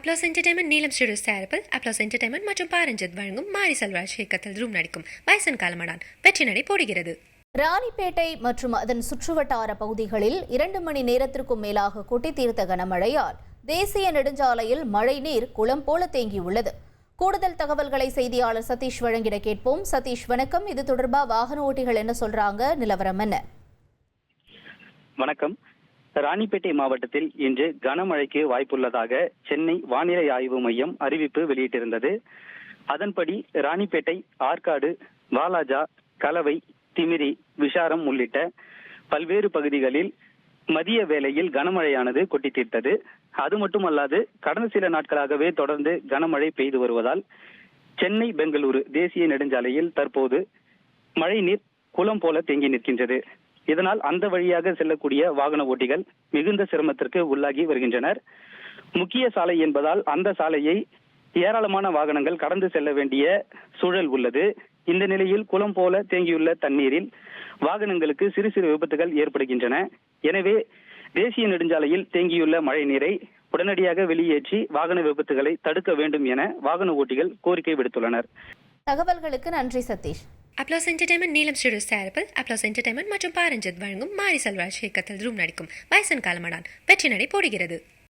Applause Entertainment Neelam studios தயாரிப்பில் Applause Entertainment மற்றும் பாரஞ்சித் வழங்கும் மாரி செல்வராஜ் இயக்கத்தில் ரூம் நடிக்கும் பைசன் காலமடான் வெற்றி நடை போடுகிறது. ராணிப்பேட்டை மற்றும் அதன் சுற்றுவட்டார பகுதிகளில் இரண்டு மணி நேரத்திற்கும் மேலாக கொட்டி தீர்த்த கனமழையால் தேசிய நெடுஞ்சாலையில் மழைநீர் குளம் போல தேங்கியுள்ளது. கூடுதல் தகவல்களை செய்தியாளர் சதீஷ் வழங்கிட கேட்போம். சதீஷ் வணக்கம். இது தொடர்பா வாகன ஓட்டிகள் என்ன சொல்றாங்க? நிலவரம் என்ன? வணக்கம். ராணிப்பேட்டை மாவட்டத்தில் இன்று கனமழைக்கு வாய்ப்புள்ளதாக சென்னை வானிலை ஆய்வு மையம் அறிவிப்பு வெளியிட்டிருந்தது. அதன்படி ராணிப்பேட்டை ஆற்காடு வாலாஜா கலவை திமிரி விஷாரம் உள்ளிட்ட பல்வேறு பகுதிகளில் மதிய வேளையில் கனமழையானது கொட்டி தீர்த்தது அது மட்டுமல்லாது கடந்த சில நாட்களாகவே தொடர்ந்து கனமழை பெய்து வருவதால் சென்னை பெங்களூரு தேசிய நெடுஞ்சாலையில் தற்போது மழைநீர் குளம் போல தேங்கி நிற்கின்றது. இதனால் அந்த வழியாக செல்லக்கூடிய வாகன ஓட்டிகள் மிகுந்த சிரமத்திற்கு உள்ளாகி வருகின்றனர். முக்கிய சாலை என்பதால் அந்த சாலையை ஏராளமான வாகனங்கள் கடந்து செல்ல வேண்டிய சூழல் உள்ளது. இந்த நிலையில் குளம் போல தேங்கியுள்ள தண்ணீரில் வாகனங்களுக்கு சிறு சிறு விபத்துகள் ஏற்படுகின்றன. எனவே தேசிய நெடுஞ்சாலையில் தேங்கியுள்ள மழை நீரை உடனடியாக வெளியேற்றி வாகன விபத்துகளை தடுக்க வேண்டும் என வாகன ஓட்டிகள் கோரிக்கை விடுத்துள்ளனர். தகவல்களுக்கு நன்றி Satish. Applause Entertainment Neelam studios தயாரிப்பில் அப்ளாஸ் என்டர்டைன்மெண்ட் மற்றும் பாரஞ்சித் வழங்கும் மாரி செல்வராஜ் இயக்கத்தில் ரூம் நடிக்கும் வயசன் காலமடான் வெற்றி நடை போடுகிறது.